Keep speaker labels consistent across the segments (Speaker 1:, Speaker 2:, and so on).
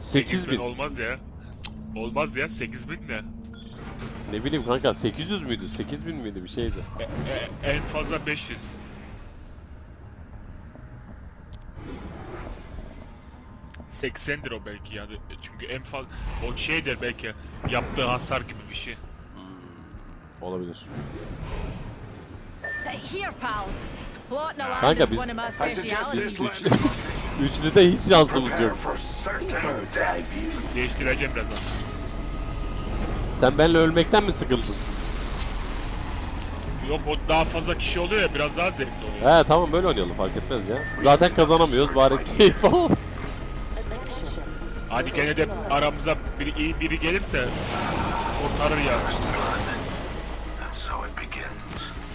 Speaker 1: 8000.
Speaker 2: olmaz ya. Olmaz ya 8000 ne?
Speaker 1: Ne bileyim kanka 800 müydü? 8000 miydi bir şeydi.
Speaker 2: E, e, en fazla 500. ...80'dir o belki yani çünkü en fazla o şeydir belki yaptığı hasar gibi bir şey.
Speaker 1: Olabilir.
Speaker 3: Here, pals. Plotting a
Speaker 1: Kanka
Speaker 3: is
Speaker 1: biz-
Speaker 3: one of my specialities.
Speaker 1: Üç,
Speaker 4: land
Speaker 1: üçlüde hiç şansımız yok.
Speaker 2: Değiştireceğim birazdan.
Speaker 1: Sen benimle ölmekten mi sıkıldın?
Speaker 2: Yok o daha fazla kişi oluyor ya biraz daha zevkli oluyor.
Speaker 1: He tamam böyle oynayalım fark etmez ya. Zaten kazanamıyoruz bari keyif alalım.
Speaker 2: Hadi gene de aramıza biri iyi biri gelirse kurtarır ya.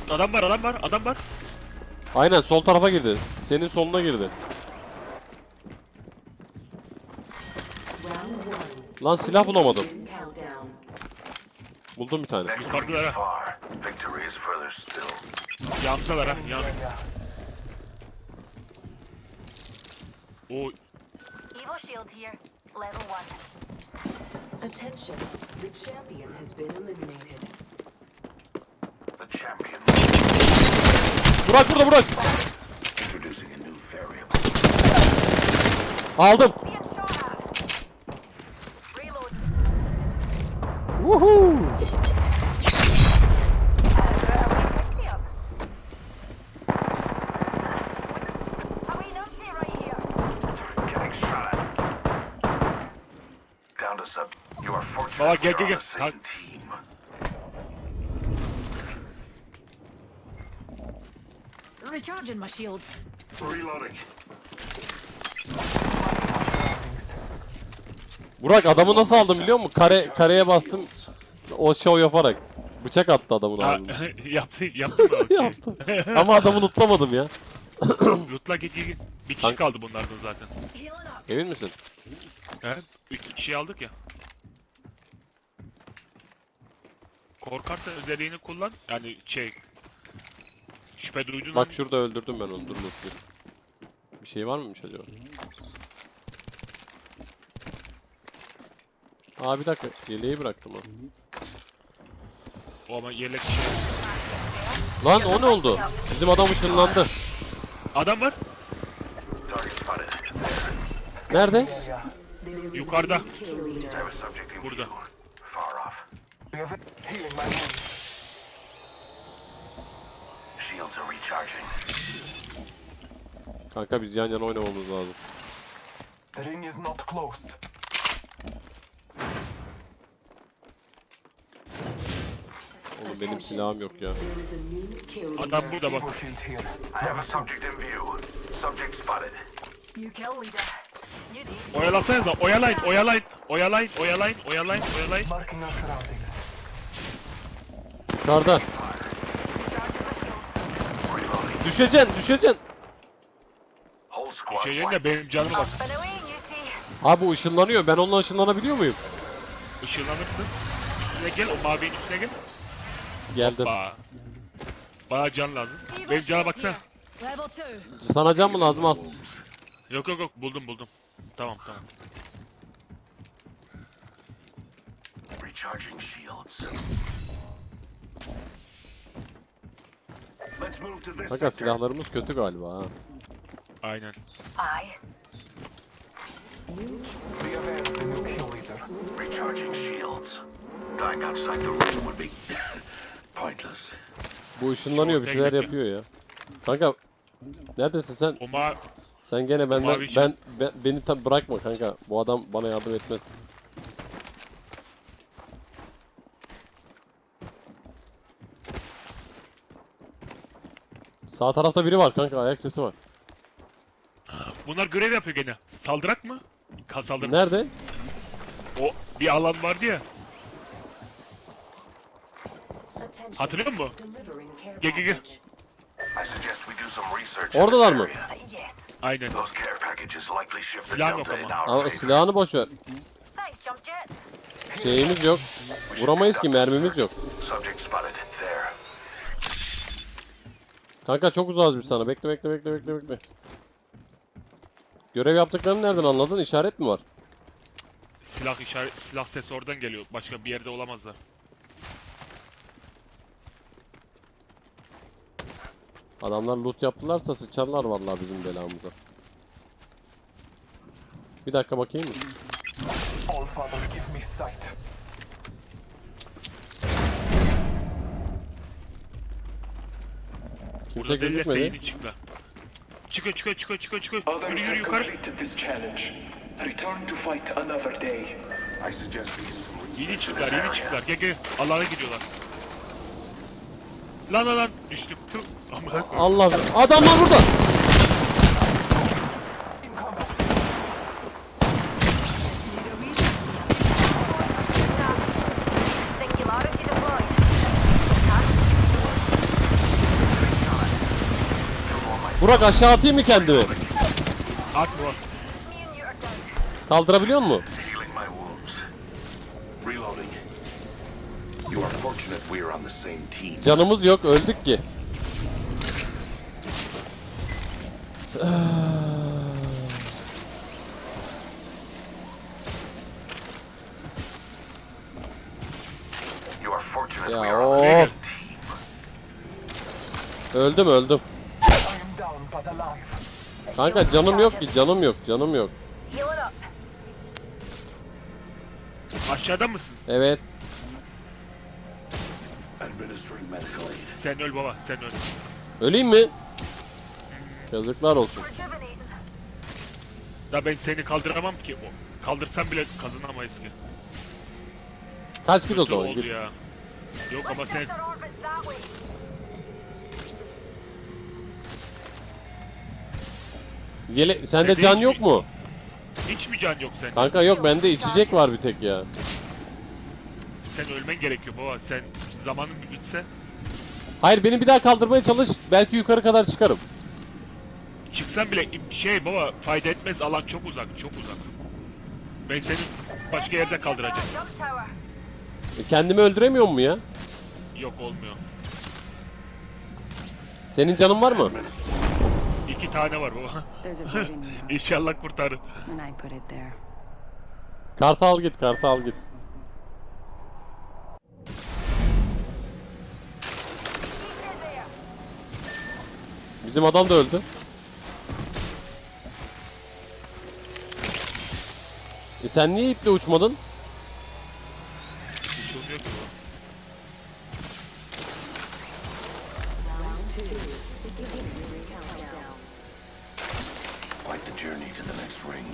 Speaker 2: Adam var adam var adam var.
Speaker 1: Aynen sol tarafa girdi. Senin soluna girdi. Lan silah bulamadım. Buldum bir tane.
Speaker 4: Next
Speaker 2: Yukarıda
Speaker 4: week
Speaker 2: ha. yan. O
Speaker 5: Evo shield here, level one.
Speaker 6: Attention. The champion has been eliminated.
Speaker 4: The champion
Speaker 1: Burak burada Burak. Aldım.
Speaker 2: Gel, gel,
Speaker 4: team.
Speaker 3: Recharging my shields.
Speaker 4: Reloading.
Speaker 1: Burak adamı nasıl aldım biliyor musun? Kare kareye bastım. O show yaparak. Bıçak attı adamın ağzına.
Speaker 2: yaptı yaptı mı?
Speaker 1: Yaptım. Ama adamı nutlamadım ya.
Speaker 2: Lootla git git. Bir kişi kaldı bunlardan zaten.
Speaker 1: Emin misin?
Speaker 2: He? İki kişi aldık ya. Korkarsa özelliğini kullan. Yani şey... Şüphe duyduğun
Speaker 1: Bak
Speaker 2: an-
Speaker 1: şurada öldürdüm ben onu. Dur dur. Bir şey var mıymış acaba? Aa bir dakika. Yeleği bıraktım ha.
Speaker 2: O ama yelek şey.
Speaker 1: Lan o ne oldu? Bizim adam ışınlandı.
Speaker 2: Adam var.
Speaker 1: Nerede?
Speaker 2: Yukarıda.
Speaker 6: new kill leader.
Speaker 4: I have a subject in
Speaker 2: Burada.
Speaker 4: view. Far off. Shields are recharging.
Speaker 1: Kanka biz yan yana oynamamız lazım.
Speaker 7: The ring is not close.
Speaker 1: Oğlum benim silahım yok ya.
Speaker 2: Adam burada bak.
Speaker 4: I have a subject in view. Subject spotted.
Speaker 2: Oyalasanıza. Oyalayın. Oyalayın. Oyalayın. Oyalayın. Oyalayın. Oyalayın.
Speaker 4: Reloading.
Speaker 1: Düşeceksin, düşeceksin.
Speaker 4: Wiped.
Speaker 2: yerine benim canıma bak.
Speaker 1: Abi bu ışınlanıyor. Ben onunla ışınlanabiliyor muyum?
Speaker 2: Işınlanırsın. Üstüne gel. O mavinin üstüne gel.
Speaker 1: Geldim.
Speaker 2: Ba. Bana can lazım. Benim cana baksana.
Speaker 1: Sana can mı lazım al.
Speaker 2: Yok yok yok. Buldum buldum. Tamam tamam.
Speaker 4: Recharging shields. Let's move to this
Speaker 1: Kanka
Speaker 4: sector.
Speaker 1: silahlarımız kötü galiba ha.
Speaker 2: Aynen.
Speaker 5: Aye.
Speaker 7: Be aware of the new kill leader.
Speaker 4: Recharging shields. Dying outside the ring would be pointless.
Speaker 1: Bu ışınlanıyor bir şeyler yapıyor ya. Kanka neredesin sen? Sen gene benden
Speaker 2: Mavi ışın.
Speaker 1: ben, ben beni tam bırakma kanka. Bu adam bana yardım etmez. Sağ tarafta biri var kanka ayak sesi var.
Speaker 2: bunlar görev yapıyor gene. Saldırak mı? Ka saldırı.
Speaker 1: Nerede?
Speaker 2: O bir alan vardı ya. Hatırlıyor musun? Gel, gel, gel.
Speaker 1: Oradalar mı?
Speaker 5: Uh.
Speaker 2: Aynen. Silah yok ama.
Speaker 1: Ama silahını boş ver. Şeyimiz yok. Vuramayız ki mermimiz yok. Kanka çok uzağız biz sana. Bekle bekle bekle bekle bekle. Görev yaptıklarını nereden anladın? İşaret mi var?
Speaker 2: silah işaret silah sesi oradan geliyor. Başka bir yerde olamazlar.
Speaker 1: Adamlar loot yaptılarsa sıçarlar vallahi bizim belamıza. Bir dakika bakayım mı?
Speaker 7: All Father, give me sight.
Speaker 8: This challenge. Return to fight another day.
Speaker 4: I suggest we do some research
Speaker 2: Yeni çıktılar yeni çıktılar. Gel gel. Alana gidiyorlar. Lan lan lan düştüm.
Speaker 1: Allah adamlar burada. Burak aşağı atayım mı kendimi?
Speaker 2: At bu.
Speaker 1: Kaldırabiliyor
Speaker 4: team.
Speaker 1: Canımız yok öldük ki. Ya of. Öldüm öldüm. Kanka canım yok ki canım yok canım yok.
Speaker 2: Aşağıda mısın?
Speaker 1: Evet.
Speaker 2: Sen öl baba sen öl.
Speaker 1: Öleyim mi? Yazıklar olsun.
Speaker 2: Da ben seni kaldıramam ki. O- Kaldırsam bile kazanamayız ki.
Speaker 1: Kaç git o
Speaker 2: Kötü
Speaker 1: zaman
Speaker 2: oldu
Speaker 1: git.
Speaker 2: ya. Yok ama sen
Speaker 1: Yele sende
Speaker 2: Sende
Speaker 1: can
Speaker 2: hiç
Speaker 1: yok
Speaker 2: mi-
Speaker 1: mu?
Speaker 2: hiç mi can yok sende?
Speaker 1: Kanka yok bende içecek var bir tek ya.
Speaker 2: Sen ölmen gerekiyor baba. Sen zamanın bir bitse
Speaker 1: Hayır beni bir daha kaldırmaya çalış. Belki yukarı kadar çıkarım.
Speaker 2: çıksan bile şey baba fayda etmez alan çok uzak çok uzak. Ben seni başka yerde kaldıracağım.
Speaker 1: E, kendimi öldüremiyor mu ya?
Speaker 2: Yok olmuyor.
Speaker 1: Senin canın var mı?
Speaker 2: İki tane var
Speaker 9: me,
Speaker 2: İnşallah kurtarır.
Speaker 1: Kartı al git, kartı al git. Bizim adam da öldü. E sen niye iple uçmadın?
Speaker 4: Quite the journey to the next ring.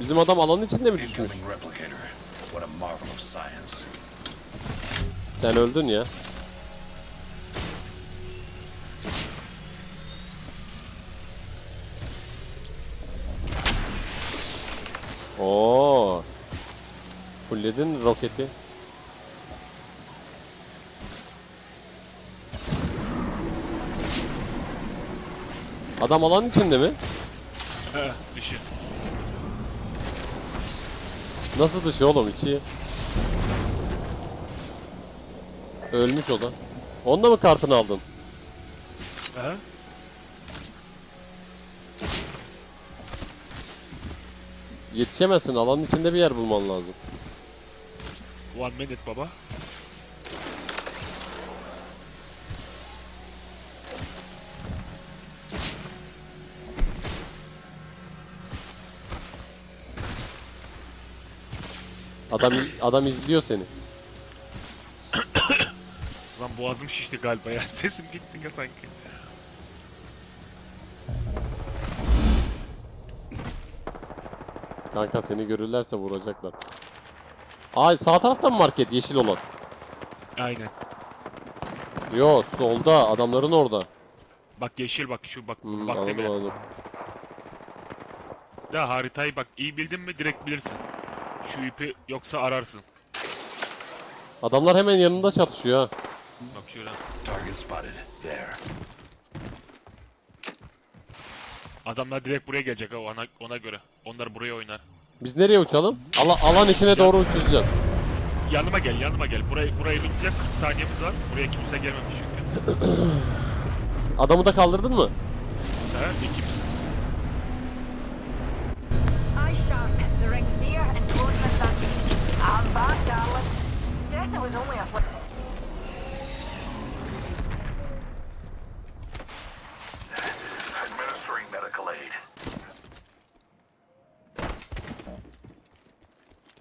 Speaker 1: Bizim adam alanın içinde mi düşmüş? Sen öldün ya. Fulledin roketi. Adam alanın içinde mi?
Speaker 2: Dışı.
Speaker 1: Nasıl dışı oğlum içi? Ölmüş o da. Onda mı kartını aldın?
Speaker 2: Aha.
Speaker 1: Yetişemezsin. Alanın içinde bir yer bulman lazım.
Speaker 2: One minute baba.
Speaker 1: Adam adam izliyor seni.
Speaker 2: Lan boğazım şişti galiba ya. Sesim gitti ya sanki.
Speaker 1: Kanka seni görürlerse vuracaklar. Ay sağ tarafta mı market yeşil olan?
Speaker 2: Aynen.
Speaker 1: Yo solda adamların orada.
Speaker 2: Bak yeşil bak şu bak.
Speaker 1: Hmm,
Speaker 2: bak
Speaker 1: anladım
Speaker 2: deme.
Speaker 1: anladım.
Speaker 2: Ya haritayı bak iyi bildin mi direkt bilirsin. Şu ipi yoksa ararsın.
Speaker 1: Adamlar hemen yanında çatışıyor ha.
Speaker 2: Bak şöyle.
Speaker 4: Target spotted. There.
Speaker 2: Adamlar direkt buraya gelecek ha ona, ona göre. Onlar buraya oynar.
Speaker 1: Biz nereye uçalım? Ala- alan içine doğru uçacağız.
Speaker 2: Yanıma gel yanıma gel. Burayı burayı biteceğiz. 40 saniyemiz var. Buraya kimse gelmemiş çünkü.
Speaker 1: Adamı da kaldırdın mı?
Speaker 2: Ha, ekip.
Speaker 3: Eye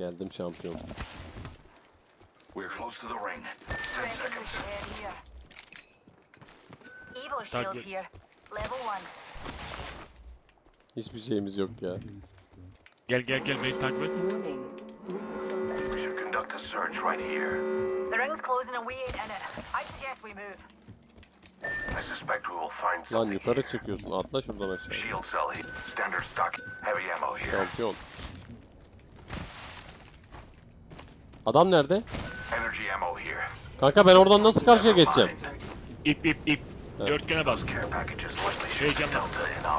Speaker 1: Geldim şampiyon.
Speaker 4: We're close to the ring. Ten seconds.
Speaker 5: here. Evo shield
Speaker 2: Target.
Speaker 5: here. Level 1.
Speaker 1: Hiçbir şeyimiz yok ya.
Speaker 2: Gel gel gel beni takip et.
Speaker 6: Warning.
Speaker 4: We should conduct a search right here.
Speaker 5: The ring's closing and we ain't in it. I suggest we move.
Speaker 4: I suspect we will find
Speaker 1: Lan
Speaker 4: something.
Speaker 1: yukarı çıkıyorsun. Atla şuradan aşağı.
Speaker 4: Shield cell here. Standard stock. Heavy ammo here.
Speaker 1: Şampiyon. Adam nerede? Kanka ben oradan nasıl karşıya geçeceğim?
Speaker 2: İp ip ip. Dörtgene bas.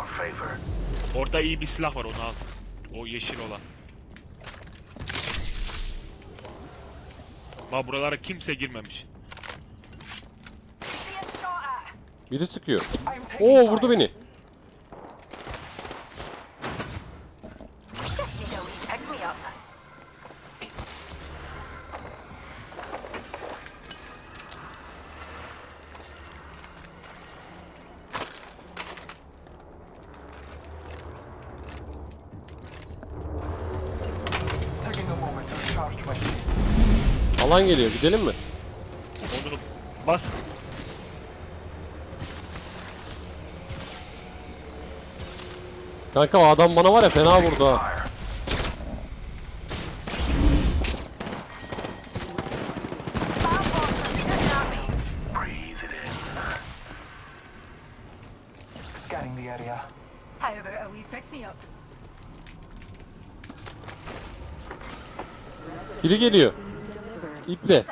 Speaker 4: Favor.
Speaker 2: Orada iyi bir silah var onu al. O yeşil olan. Bak buralara kimse girmemiş.
Speaker 1: Biri sıkıyor. Oo vurdu beni.
Speaker 5: Just need a wee pick me up.
Speaker 7: Taking a moment to recharge my shields.
Speaker 1: Alan geliyor. Gidelim mi?
Speaker 2: Onu bas.
Speaker 1: Kanka o adam bana var ya fena vurdu ha. Biri geliyor. İple.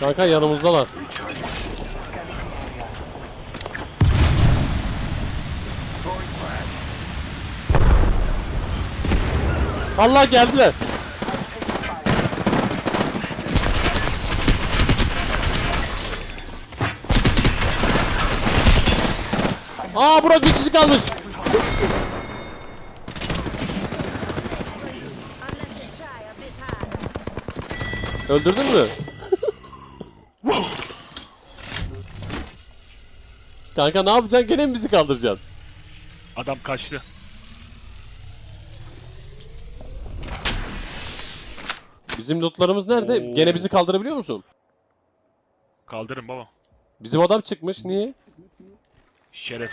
Speaker 1: Kanka yanımızdalar. Allah geldiler. Aa bura bir kişi kalmış. Öldürdün mü? Kanka ne yapacaksın? Gene mi bizi kaldıracaksın?
Speaker 2: Adam kaçtı.
Speaker 1: Bizim lootlarımız nerede?
Speaker 2: Oo.
Speaker 1: Gene bizi kaldırabiliyor musun?
Speaker 2: Kaldırın baba.
Speaker 1: Bizim adam çıkmış. Niye?
Speaker 2: Şeref.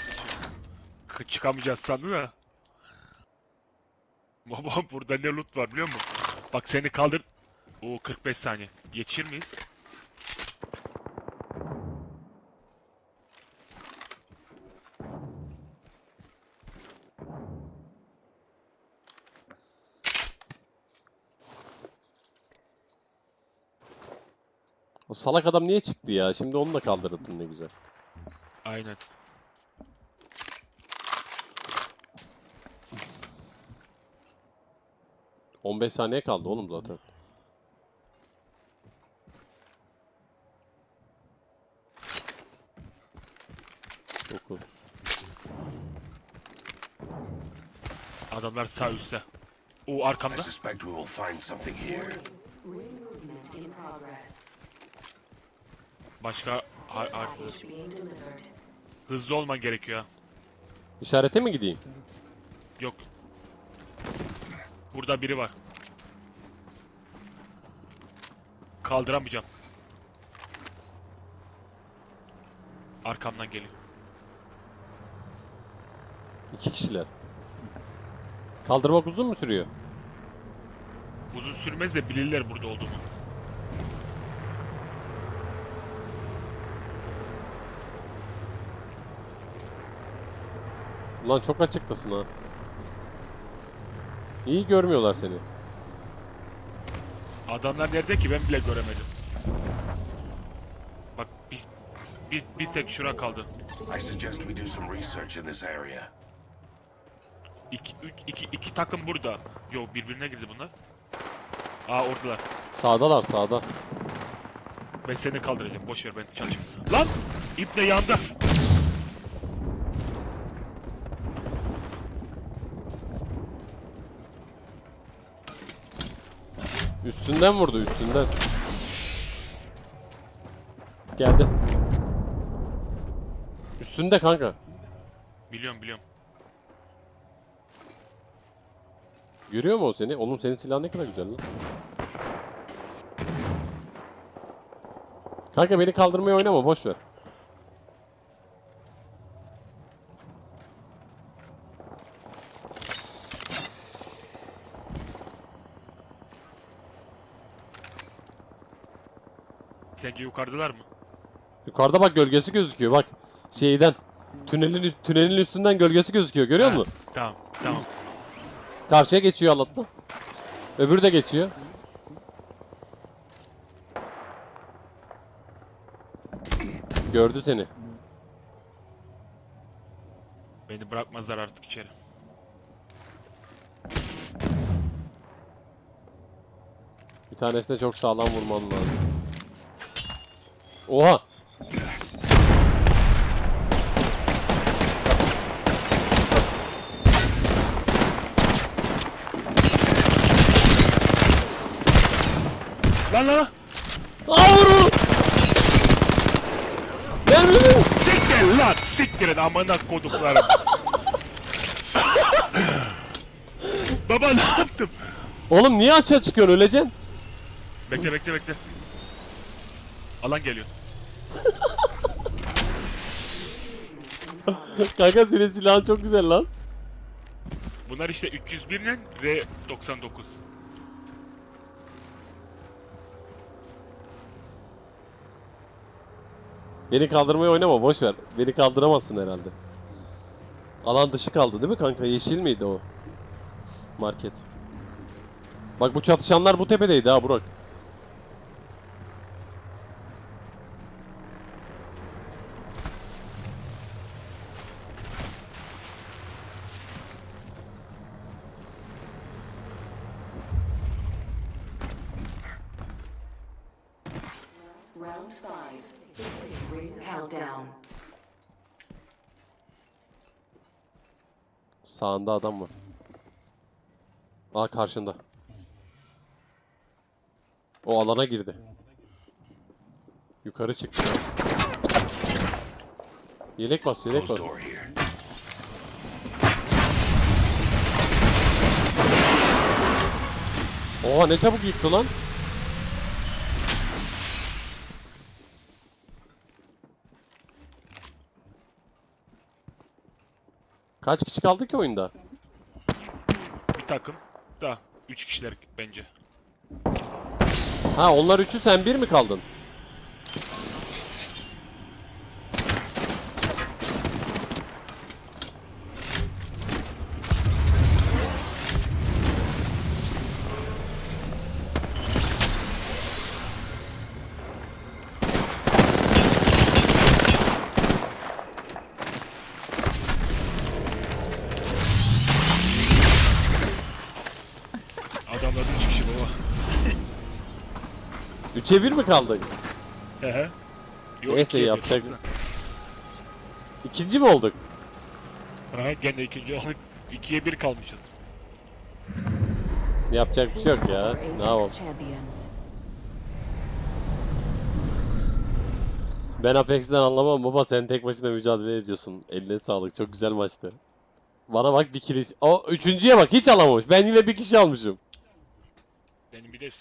Speaker 2: K- çıkamayacağız sandı da. Baba burada ne loot var biliyor musun? Bak seni kaldır. Oo 45 saniye. Yetişir miyiz?
Speaker 1: O salak adam niye çıktı ya? Şimdi onu da kaldırırdın ne güzel.
Speaker 2: Aynen.
Speaker 1: ...15 saniye kaldı oğlum zaten. Dokuz.
Speaker 2: Adamlar sağ üstte.
Speaker 4: I
Speaker 2: arkamda.
Speaker 4: suspect we will find something here.
Speaker 6: Ring movement in progress.
Speaker 2: Başka
Speaker 6: Package being delivered.
Speaker 2: hızlı olman gerekiyor.
Speaker 1: İşarete mi gideyim?
Speaker 2: Burada biri var. Kaldıramayacağım. Arkamdan geliyor.
Speaker 1: İki kişiler. Kaldırmak uzun mu sürüyor?
Speaker 2: Uzun sürmez de bilirler burada olduğumu.
Speaker 1: Ulan çok açıktasın ha. İyi görmüyorlar seni.
Speaker 2: Adamlar nerede ki ben bile göremedim. Bak bir Bir, bir tek şura kaldı.
Speaker 4: I suggest we do some research in this area.
Speaker 2: İki, üç, iki, iki takım burada. Yo birbirine girdi bunlar. Aa oradalar.
Speaker 1: Sağdalar sağda.
Speaker 2: Ben seni kaldıracağım. Boş ver ben çalışayım. Lan! İple yandı.
Speaker 1: Üstünden vurdu üstünden. Geldi. Üstünde kanka.
Speaker 2: Biliyorum biliyorum.
Speaker 1: Görüyor mu o seni? Oğlum senin silahın ne kadar güzel lan. Kanka beni kaldırmaya oynama boş ver.
Speaker 2: Sence yukarıdalar mı?
Speaker 1: Yukarıda bak gölgesi gözüküyor bak. Şeyden. Tünelin üst- tünelin üstünden gölgesi gözüküyor görüyor musun?
Speaker 2: Tamam tamam.
Speaker 1: Karşıya geçiyor Allah'tan. Öbürü de geçiyor. Gördü seni.
Speaker 2: Beni bırakmazlar artık içeri.
Speaker 1: Bir tanesine çok sağlam vurman lazım. Oha!
Speaker 2: Lan lan!
Speaker 1: Gel vur!
Speaker 2: Siktir lan! Siktirin amına koduklarım. Baba ne yaptım?
Speaker 1: Oğlum niye açığa çıkıyorsun öleceksin?
Speaker 2: Bekle bekle bekle. Alan geliyor.
Speaker 1: Kanka senin silahın çok güzel lan.
Speaker 2: Bunlar işte 301 ile R99.
Speaker 1: Beni kaldırmaya oynama boş ver. Beni kaldıramazsın herhalde. Alan dışı kaldı değil mi kanka? Yeşil miydi o? Market. Bak bu çatışanlar bu tepedeydi ha Burak.
Speaker 6: Round five. Ring countdown.
Speaker 1: Sağında adam var. Aa karşında. O alana girdi. Yukarı çıktı. Yelek bas, yelek bas. Oha ne çabuk yıktı lan. Kaç kişi kaldı ki oyunda?
Speaker 2: Bir takım da 3 kişiler bence.
Speaker 1: Ha onlar üçü sen bir mi kaldın? Üçe bir mi kaldık?
Speaker 2: Hı hı.
Speaker 1: Neyse,
Speaker 2: ikiye bir,
Speaker 1: yapacak-. İkinci mi olduk?
Speaker 2: Ha gene ikinci olduk. 2'ye 1 kalmışız.
Speaker 1: Yapacak bir şey yok ya. Ne yapalım? Ben Apex'ten anlamam baba sen tek başına mücadele ediyorsun. Eline sağlık. Çok güzel maçtı. Bana bak bir kili. O üçüncüye bak hiç alamamış. Ben yine bir kişi almışım.
Speaker 2: Benim bir de